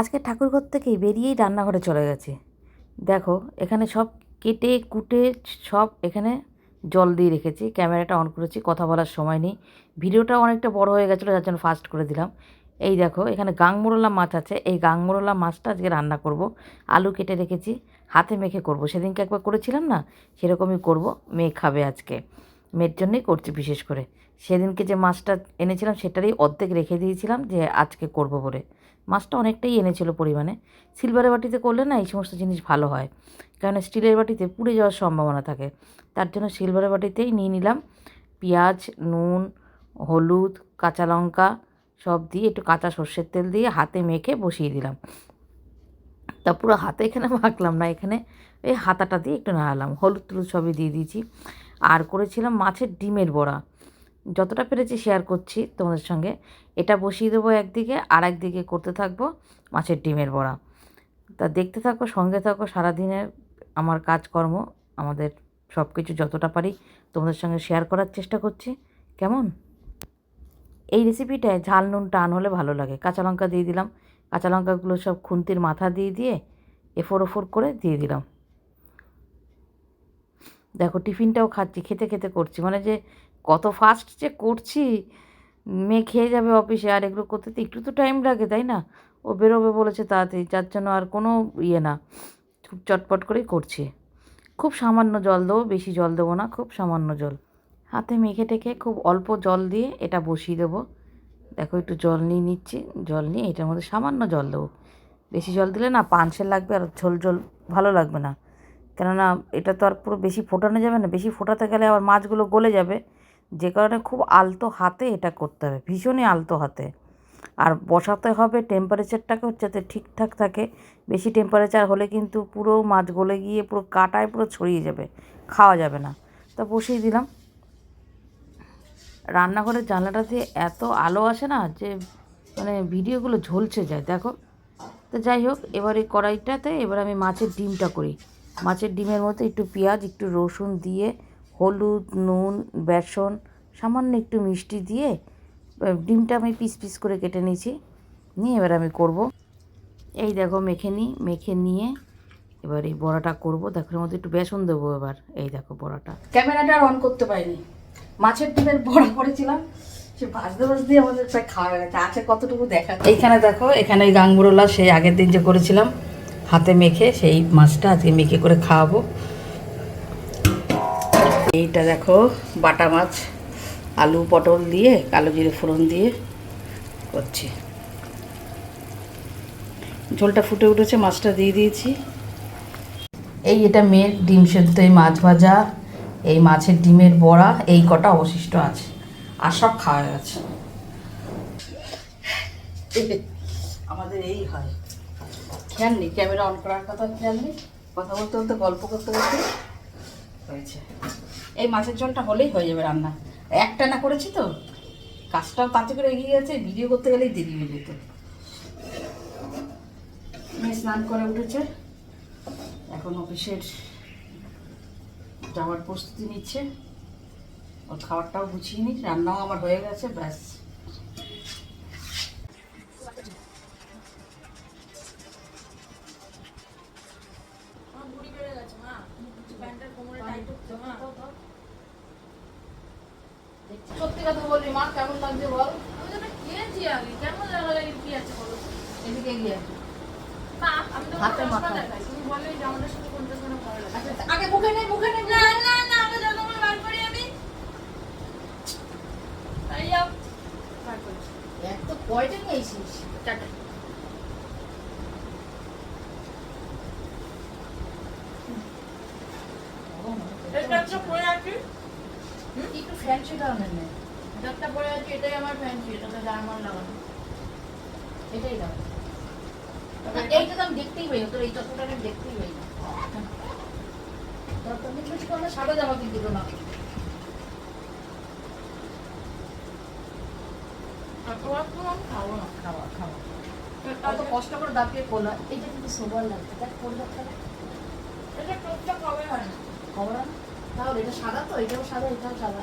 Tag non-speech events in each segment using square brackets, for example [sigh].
আজকে ঠাকুরঘর থেকেই বেরিয়েই রান্নাঘরে চলে গেছি। দেখো, এখানে সব কেটে, কুটে, সব এখানে জল দিয়ে রেখেছি। ক্যামেরাটা অন করেছি, কথা বলার সময় নেই। ভিডিওটা অনেকটা বড় হয়ে গেছিল, যার জন্য ফাস্ট করে দিলাম। এই দেখো, এখানে গাংমোরলা মাছ আছে। এই গাংমোরলা মাছটা আজকে রান্না করব। আলু কেটে রেখেছি, হাতে মেখে করব। সেদিনকে একবার করেছিলাম না? সেরকমই করব, মেয়ে খাবে আজকে। মেয়ের জন্যই করছি বিশেষ করে। সেদিনকে যে মাছটা এনেছিলাম, সেটারই অর্ধেক রেখে দিয়েছিলাম যে আজকে করব বলে। মাছটা অনেকটাই এনেছিল পরিমাণে। সিলভারের বাটিতে করলে না এই সমস্ত জিনিস ভালো হয়। কারণ স্টিলের বাটিতে পুড়ে যাওয়ার সম্ভাবনা থাকে। তার জন্য সিলভারের বাটিতেই নিয়ে নিলাম পেঁয়াজ, নুন, হলুদ, কাঁচা লঙ্কা সব দিয়ে একটু কাঁচা সর্ষের তেল দিয়ে হাতে মেখে বসিয়ে দিলাম। তা পুরো হাতে এখানে [laughs] মাখলাম না, এখানে এই হাতাটা দিয়ে একটু নাড়ালাম। হলুদ টলুদ সবই দিয়ে দিয়েছি। আর করেছিলাম মাছের ডিমের বড়া। যতটা পেরেছি শেয়ার করছি তোমাদের সঙ্গে। এটা বসিয়ে দেবো একদিকে আর একদিকে করতে থাকব মাছের ডিমের বড়া। তা দেখতে থাকো, সঙ্গে থাকো সারাদিনের আমার কাজকর্ম, আমাদের সব কিছু যতটা পারি তোমাদের সঙ্গে শেয়ার করার চেষ্টা করছি। কেমন? এই রেসিপিটায় ঝাল, নুন, টান হলে ভালো লাগে। কাঁচা লঙ্কা দিয়ে দিলাম। কাঁচা লঙ্কাগুলো সব খুন্তির মাথা দিয়ে দিয়ে এফোর ওফোর করে দিয়ে দিলাম। দেখো, টিফিনটাও খাচ্ছি, খেতে খেতে করছি। মানে যে কত ফাস্ট যে করছি, মেয়ে খেয়ে যাবে অফিসে আর এগুলো করতে তো একটু তো টাইম লাগে, তাই না? ও বেরোবে বলেছে তাড়াতাড়ি, যার জন্য আর কোনো ইয়ে না। খুব চটপট করেই করছি। খুব সামান্য জল দেবো, বেশি জল দেবো না, খুব সামান্য জল। হাতে মেখে টেখে খুব অল্প জল দিয়ে এটা বসিয়ে দেবো। দেখো একটু জল নিয়ে নিচ্ছি, জল নিয়ে এটার মধ্যে সামান্য জল দেবো। বেশি জল দিলে না পানসে লাগবে আর ঝোল ঝোল ভালো লাগবে না। কেননা এটা তো আর পুরো বেশি ফোটানো যাবে না, বেশি ফোটাতে গেলে আবার মাছগুলো গলে যাবে। যে কারণে খুব আলতো হাতে এটা করতে হবে, ভীষণই আলতো হাতে। আর বসাতে হবে টেম্পারেচারটাকে যাতে ঠিকঠাক থাকে, বেশি টেম্পারেচার হলে কিন্তু পুরো মাছ গলে গিয়ে পুরো কাটায় পুরো ছড়িয়ে যাবে, খাওয়া যাবে না। তা বসিয়ে দিলাম। রান্নাঘরের জানলাটা দিয়ে এত আলো আসে না যে মানে ভিডিওগুলো ঝলছে যায়, দেখো। তো যাই হোক, এবার এই কড়াইটাতে এবার আমি মাছের ডিমটা করি। মাছের ডিমের মধ্যে একটু পেঁয়াজ, একটু রসুন দিয়ে হলুদ, নুন, বেসন, সামান্য একটু মিষ্টি দিয়ে ডিমটা আমি পিস পিস করে কেটে নিয়েছি। নিয়ে এবার আমি করব। এই দেখো, মেখে নিই মেখে নিয়ে এবার এই বড়াটা করব। দেখো মধ্যে একটু বেসন দেবো এবার। এই দেখো, বড়াটা। ক্যামেরাটা অন করতে পারিনি। মাছের ডিমের বড়া করেছিলাম, সে ভাজতে ভাজতে আমাদের প্রায় খাওয়া গেছে। আছে কতটুকু দেখা এইখানে দেখো, এখানে গাঙ্গুরোলা, সেই আগের দিন যে করেছিলাম, হাতে মেখে সেই মাছটা আজকে মেখে করে খাওয়াবো। এইটা দেখো, বাটা মাছ, আলু পটল দিয়ে, কালো জিরে ফোড়ন দিয়ে করছি। ঝোলটা ফুটে উঠেছে, মাছটা দিয়ে দিয়েছি। এই এটা মেয়ের ডিম সেদ্ধ, এই মাছ ভাজা, এই মাছের ডিমের বড়া, এই কটা অবশিষ্ট আছে, আর সব খাওয়া গেছে। আমাদের এই হয়। খেয়াল নেই, ক্যামেরা অন করার কথা, খেয়াল নেই। কথা বলতে বলতে, গল্প করতে করতে হয়েছে। এই মাছের ঝোলটা হলেই হয়ে যাবে রান্না। একটা না করেছি তো। কাজটাও তাতে করে এগিয়ে গেছে, ভিডিও করতে গেলেই দেরি হয়ে যেত। মেয়ে স্নান করে উঠেছে। এখন অফিসের যাওয়ার প্রস্তুতি নিচ্ছে। ওর খাবারটাও গুছিয়ে নিই রান্নাও আমার হয়ে গেছে, ব্যাস। লাগছে বল। আমি তো খেয়েছি আগে কেমন লাগে কি আছে বলো? এদিকে গিয়ে না আমি তো হাতে চশমা মাখা। দেখাই তুমি বললে যে আমাদের সাথে কোনটা কোন ভালো লাগে আচ্ছা আগে মুখে নেই মুখে নেই না না না আমি যখন বার করি আমি তাই যাও বার করছি এক তো কয়টা নিয়েছিস চারটে এটা একটা পরে আছে একটু ফ্যান্সি ধরনের নেই এটা একটা পরে আছে এটাই আমার ফ্যান্সি এটাতে জার্মান লাগানো। এটাই দাও। এইটা তো আমি দেখতেই পাই তোর এই তত্ত্বটা আমি দেখতেই পাই। না তোর তো আমি কিছু করলে সাদা জামা কিনতে না। আর তোমার তো আমি খাব না। খাওয়া খাওয়া। অত কষ্ট করে দাপিয়ে করলাম এইটা কিন্তু সোবার লাগছে দেখ করলে এটা টোপটা কবে হয়? না খবর না। তাহলে এটা সাদা তো এটাও সাদা এটাও সাদা।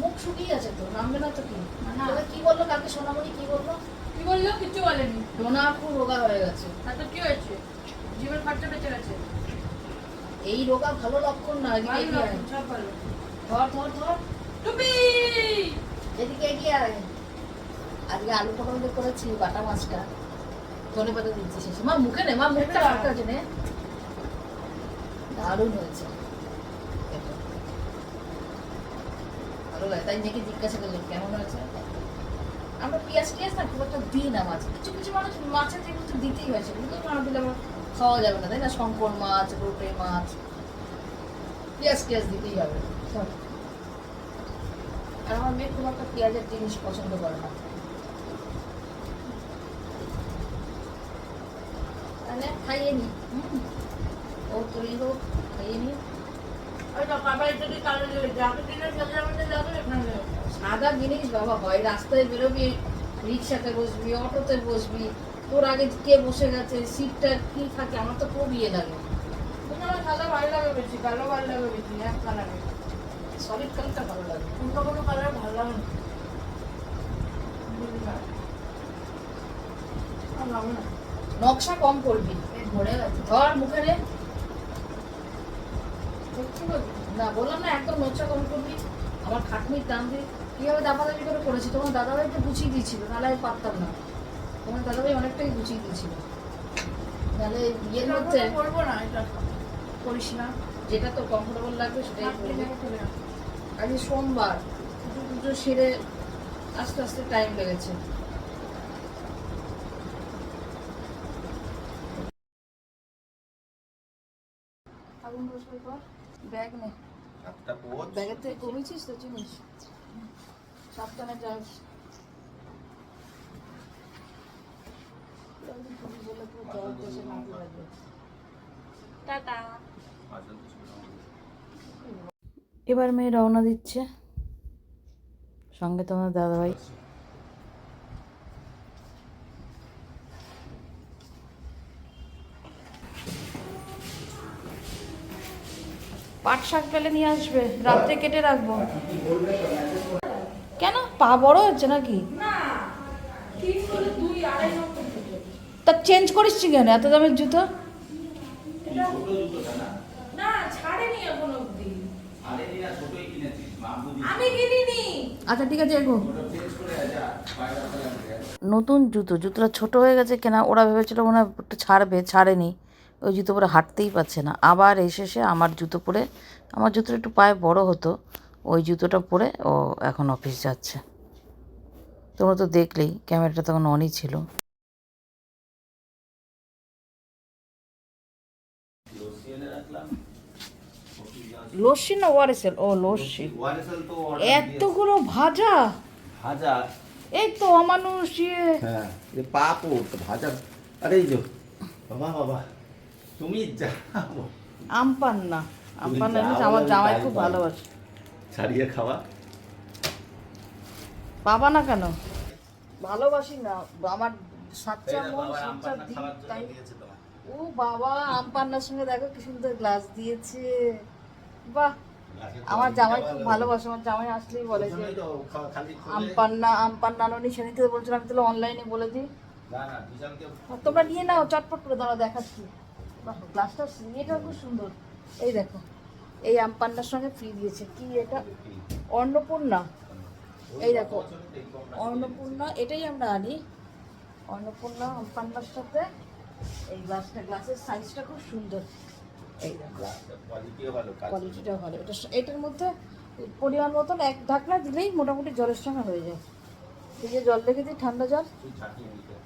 মুখ শুকিয়ে আছে তো নামবে না তো কি। কি বলল? কালকে সোনামণি কি বলল? কি বলল? কিছু বলেনি। ডোনা খুব রোগা হয়ে গেছে। কি হয়েছে? জীবন খরচা বেঁচে গেছে। এই রোগা ভালো লক্ষণ না এদিকে ধর ধর ধর। টুপি! এদিকে এগিয়ে আয়। আজকে আলু পটল দিয়ে করেছি বাটা মাছটা। ধনে পাতা দিচ্ছি শেষে। মা মুখে নে মা মুখটা ফাঁকা আছে নে। দারুণ হয়েছে দেখো। ভালো তাই মেয়েকে জিজ্ঞাসা করলাম কেমন হয়েছে? আমরা পেঁয়াজ টিয়াজ না, খুব একটা দিই না মাছ। কিছু কিছু মানুষ মাছের যেগুলো তো দিতেই হয়, সেগুলো না দিলে আমার খাওয়া যাবে না, তাই না? শঙ্কর মাছ, রোপে মাছ, পেঁয়াজ টিয়াজ দিতেই হবে। আর আমার মেয়ে খুব একটা পেঁয়াজের জিনিস পছন্দ করে না। খাইয়ে নি। ও তুই হোক, খাইয়ে নি। সাদা জিনিস বাবা হয় রাস্তায় বেরোবি রিক্সাতে বসবি অটোতে বসবি। তোর আগে কে বসে গেছে সিটটা কি থাকে? আমার তো খুব ইয়ে লাগে। সাদা ভালো লাগে বেশি কালো ভালো লাগে বেশি এক কালারে সলিড কালারটা ভালো লাগে। অন্য কোনো কালার ভালো লাগে না। নকশা কম করবি। ভরে গেছে। ধর মুখে না বললাম না একদম নকশা কম করবি। আমার খাটনির দাম দিয়ে কীভাবে দাপাদাপি করে করেছি? তোমার দাদাভাই তো গুছিয়ে দিয়েছিল নাহলে আমি পারতাম না। তোমার দাদাভাই অনেকটাই গুছিয়ে দিয়েছিল। নাহলে ইয়ের মধ্যে করব না এটা করিস না। যেটা তোর কমফোর্টেবল লাগবে সেটাই করবি। আজকে সোমবার পুজো পুজো সেরে আস্তে আস্তে টাইম লেগেছে। আগুন পরিষ্কার কর ব্যাগ নে। ব্যাগের থেকে তো চিনিস সাবধানে যাস। টাটা। এবার মেয়ে রওনা দিচ্ছে। সঙ্গে তোমার দাদাভাই। পাট শাক পেলে নিয়ে আসবে রাত্রে কেটে রাখব। কেন? পা বড় হচ্ছে নাকি? ঠিক করে দুই আড়াই নম্বর তা চেঞ্জ করিস কেন? এত দামের জুতো? আচ্ছা ঠিক আছে এগো। নতুন জুতো জুতোটা ছোট হয়ে গেছে কেনা ওরা ভেবেছিল মনে হয় একটু ছাড়বে ছাড়েনি। ওই জুতো পরে হাঁটতেই পারছে না। আবার এসে সে আমার জুতো পরে আমার জুতোটা একটু পায়ে বড় হতো ওই জুতোটা পরে ও এখন অফিস যাচ্ছে। তোমরা তো দেখলেই ক্যামেরাটা তখন অনই ছিল। লস্যি না ওয়ারেসেল? ও লস্যি এতগুলো ভাজা? ভাজা। এই তো অমানুষ ইয়ে হ্যাঁ পাপড় ভাজা। আরে এই যে বাবা বাবা। তুমি যাও আম পান না। আম পান না আমার জামাই খুব। ভালোবাসে। ছাড়িয়ে খাওয়া। পাবা না কেন? ভালোবাসি না আমার সাচ্চা মন সাচ্চা জন্য তাই ও বাবা আম পান্নার সঙ্গে দেখো কি সুন্দর গ্লাস দিয়েছে। বাহ আমার জামাই খুব ভালোবাসে আমার জামাই আসলেই বলে যে আম পান্না আম পান্না আনোনি সেদিন তো বলছিলাম আমি তাহলে অনলাইনে বলে দিই। তোমরা নিয়ে নাও চটপট করে দাঁড়া দেখাচ্ছি। গ্লাসটা এটা খুব সুন্দর। এই দেখো এই আম পান্নার সঙ্গে ফ্রি দিয়েছে। কি এটা? অন্নপূর্ণা। এই দেখো অন্নপূর্ণা এটাই আমরা আনি। অন্নপূর্ণা আম পান্নার সাথে এই গ্লাসটা গ্লাসের সাইজটা খুব সুন্দর। এই দেখো কোয়ালিটিটা ভালো এটা এটার মধ্যে পরিমাণ মতন এক ঢাকনা দিলেই মোটামুটি জলের সঙ্গে হয়ে যায়। ফ্রিজে জল রেখে দিই ঠান্ডা জল।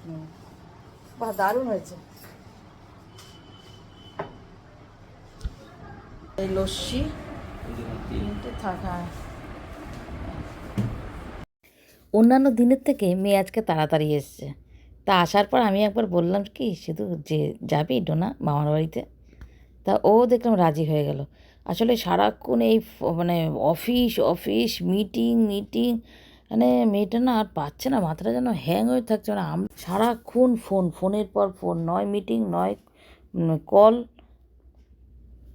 হুম। বাহ দারুণ হয়েছে। এই লস্যি। তিনটে থাকা। অন্যান্য দিনের থেকে মেয়ে আজকে তাড়াতাড়ি এসছে। তা আসার পর আমি একবার বললাম কি শুধু যে যাবি ডোনা মামার বাড়িতে? তা ও দেখলাম রাজি হয়ে গেল। আসলে সারাক্ষণ এই মানে অফিস অফিস মিটিং মিটিং মানে মেয়েটা না আর পাচ্ছে না মাথাটা যেন হ্যাং হয়ে থাকছে। মানে সারাক্ষণ ফোন ফোনের পর ফোন নয় মিটিং নয় কল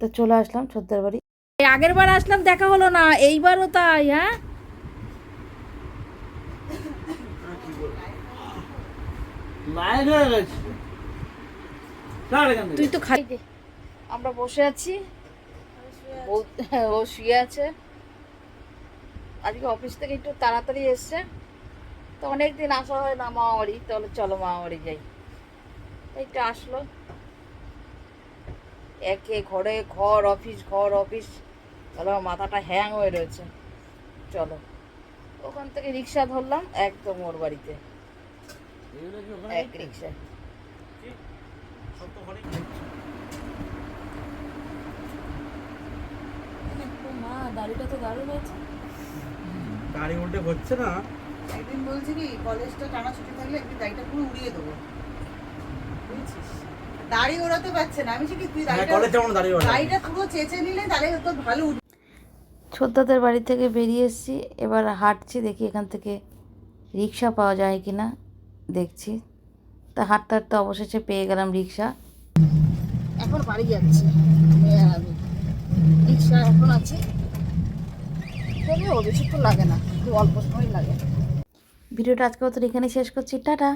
তা চলে আসলাম ছোটদের বাড়ি। আগের বার আসলাম দেখা হলো না এইবারও তাই হ্যাঁ। তুই তো খাই আমরা বসে আছি। ও- ও শুয়ে আছে। আজকে অফিস থেকে একটু তাড়াতাড়ি এসছে। তো অনেক দিন আসা হয় না মামা বাড়ি তাহলে চলো মামা বাড়ি যাই এইটা আসলো। একে ঘরে ঘর অফিস ঘর অফিস তাহলে আমার মাথাটা হ্যাং হয়ে রয়েছে। চলো। ওখান থেকে রিক্সা ধরলাম একদম ওর বাড়িতে। এক রিক্সা মা দাড়িটা তো দারুণ হয়েছে। গাড়ি উল্টে হচ্ছে না? একদিন বলছি কি কলেজটা টানা ছুটি থাকলে একদিন দাড়িটা পুরো উড়িয়ে দেবো। বুঝছিস? দাড়ি ওড়াতে পারছে না। আমি কি তুই হ্যাঁ দাড়িটা পুরো চেঁচে নিলে তাহলে তোর ভালো ছোদ্দাদের বাড়ি থেকে বেরিয়ে এসেছি এবার হাঁটছি দেখি এখান থেকে রিক্সা পাওয়া যায় কি না দেখছি। তা হাঁটতে হাঁটতে অবশেষে পেয়ে গেলাম রিক্সা। এখন বাড়ি যাচ্ছি রিক্সা এখন আছে। বেশিক্ষণ লাগে না অল্প সময় লাগে। ভিডিওটা আজকে তো এখানে শেষ করছি টাটা।